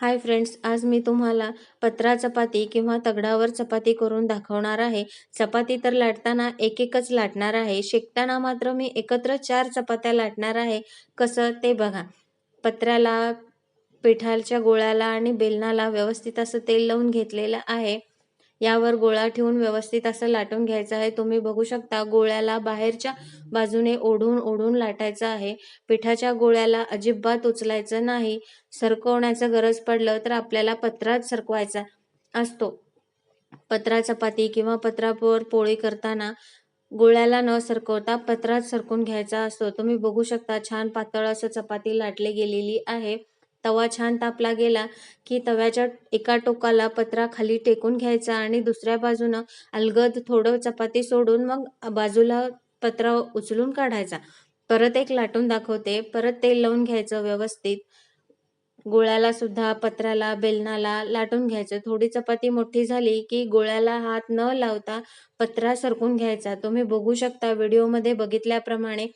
Hi friends आज मी तुम्हाला पत्रा चपाती किंवा तगडावर चपाती करून दाखवणार आहे. चपाती तर लाटताना एक एकच लाटणार आहे. शेकताना मात्र मी एकत्र चार चपात्या लाटणार आहे. कसं ते बघा. पत्र्याला पिठाच्या गोळ्याला आणि बेलनाला व्यवस्थित असं तेल लावून घेतलेलं आहे. यावर गोळा ठेवून व्यवस्थित असं लाटून घ्यायचं आहे. तुम्ही बघू शकता गोळ्याला बाहेरच्या बाजूने ओढून ओढून लाटायचं आहे. पिठाच्या गोळ्याला अजिबात उचलायचं नाही. सरकवण्याचं गरज पडलं तर आपल्याला पत्रात सरकवायचा असतो. पत्रा चपाती किंवा पत्रावर पोळी करताना गोळ्याला न सरकवता पत्रात सरकून घ्यायचा असतो. तुम्ही बघू शकता छान पातळ असं चपाती लाटली गेलेली आहे. तवा छान तापला गेला की तव्याच्या एका टोकाला पत्रा खाली टेकून घ्यायचा आणि दुसऱ्या बाजूनं अलगद थोडं चपाती सोडून मग बाजूला पत्रा उचलून काढायचा. परत एक लाटून दाखवते. परत तेल लावून घ्यायचं व्यवस्थित. गोळ्याला सुद्धा पत्राला बेलनाला लाटून घ्यायचं. थोडी चपाती मोठी झाली की गोळ्याला हात न लावता पत्रा सरकून घ्यायचा. तुम्ही बघू शकता व्हिडिओमध्ये बघितल्याप्रमाणे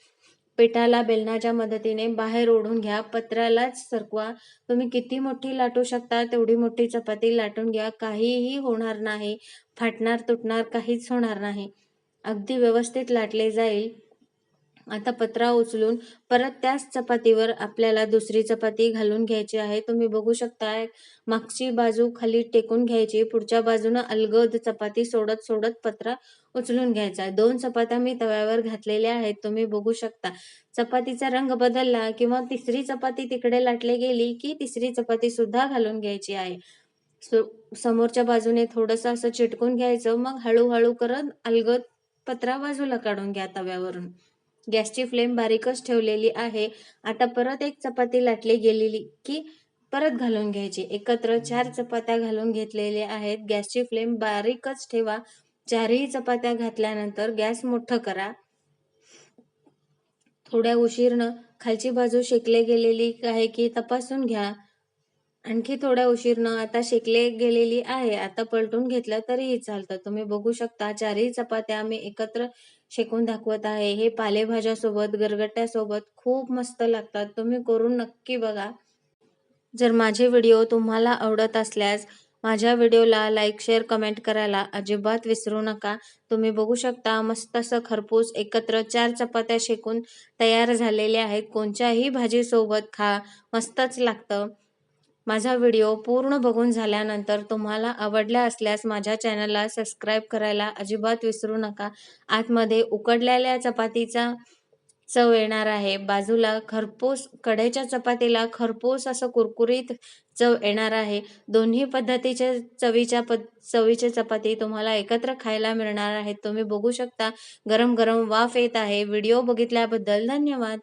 पिठाला बेलनाच्या मदतीने बाहेर ओढून घ्या. पत्रालाच सरकवा. तुम्ही किती मोठी लाटू शकता तेवढी मोठी चपाती लाटून घ्या. काहीही होणार नाही. फाटणार तुटणार काहीच होणार नाही. अगदी व्यवस्थित लाटले जाईल. आता पत्रा उचलून परत त्याच चपातीवर आपल्याला दुसरी चपाती घालून घ्यायची आहे. तुम्ही बघू शकता मागची बाजू खाली टेकून घ्यायची पुढच्या बाजूनं अलगद चपाती सोडत सोडत पत्रा उचलून घ्यायचा दोन चपात्या मी तव्यावर घातलेल्या आहेत तुम्ही बघू शकता. चपातीचा रंग बदलला किंवा तिसरी चपाती तिकडे लाटली गेली की तिसरी चपाती सुद्धा घालून घ्यायची आहे. समोरच्या बाजूने थोडस असं चिटकून घ्यायचं मग हळूहळू करत अलगद पत्रा बाजूला काढून घ्या तव्यावरून. गॅसची फ्लेम बारीकच ठेवलेली आहे. आता परत एक चपाती लाटली गेलेली की परत घालून घ्यायची. एकत्र चार चपात्या घालून घेतलेल्या आहेत. गॅसची फ्लेम बारीकच ठेवा. चारही चपात्या घातल्यानंतर गॅस मोठं करा. थोड्या उशीरनं खालची बाजू शेकले गेलेली आहे की तपासून घ्या. आणखी थोड्या उशीरनं आता शेकले गेलेली आहे. आता पलटून घेतलं तरीही चालतं. तुम्ही बघू शकता चारही चपात्या मी एकत्र शेकून दाखवत आहे. हे पालेभाज्या सोबत गरगट्ट्यासोबत खूप मस्त लागतात. तुम्ही करून नक्की बघा. जर माझे व्हिडिओ तुम्हाला आवडत असल्यास माझ्या व्हिडिओला लाईक शेअर कमेंट करायला अजिबात विसरू नका. तुम्ही बघू शकता मस्त असं खरपूस एकत्र चार चपात्या शेकून तयार झालेल्या आहेत. कोणत्याही भाजीसोबत खा मस्तच लागतं. माझा व्हिडिओ पूर्ण बघून झाल्यानंतर तुम्हाला आवडल्या असल्यास माझ्या चॅनलला सबस्क्राईब करायला अजिबात विसरू नका. आतमध्ये उकडलेल्या चपातीचा चव येणार आहे. बाजूला खरपूस कढईच्या चपातीला खरपूस असं कुरकुरीत चव येणार आहे. दोन्ही पद्धतीच्या चवीच्या पद चवीचे चपाती तुम्हाला एकत्र खायला मिळणार आहेत. तुम्ही बघू शकता. गरम गरम वाफ येत आहे. व्हिडिओ बघितल्याबद्दल धन्यवाद.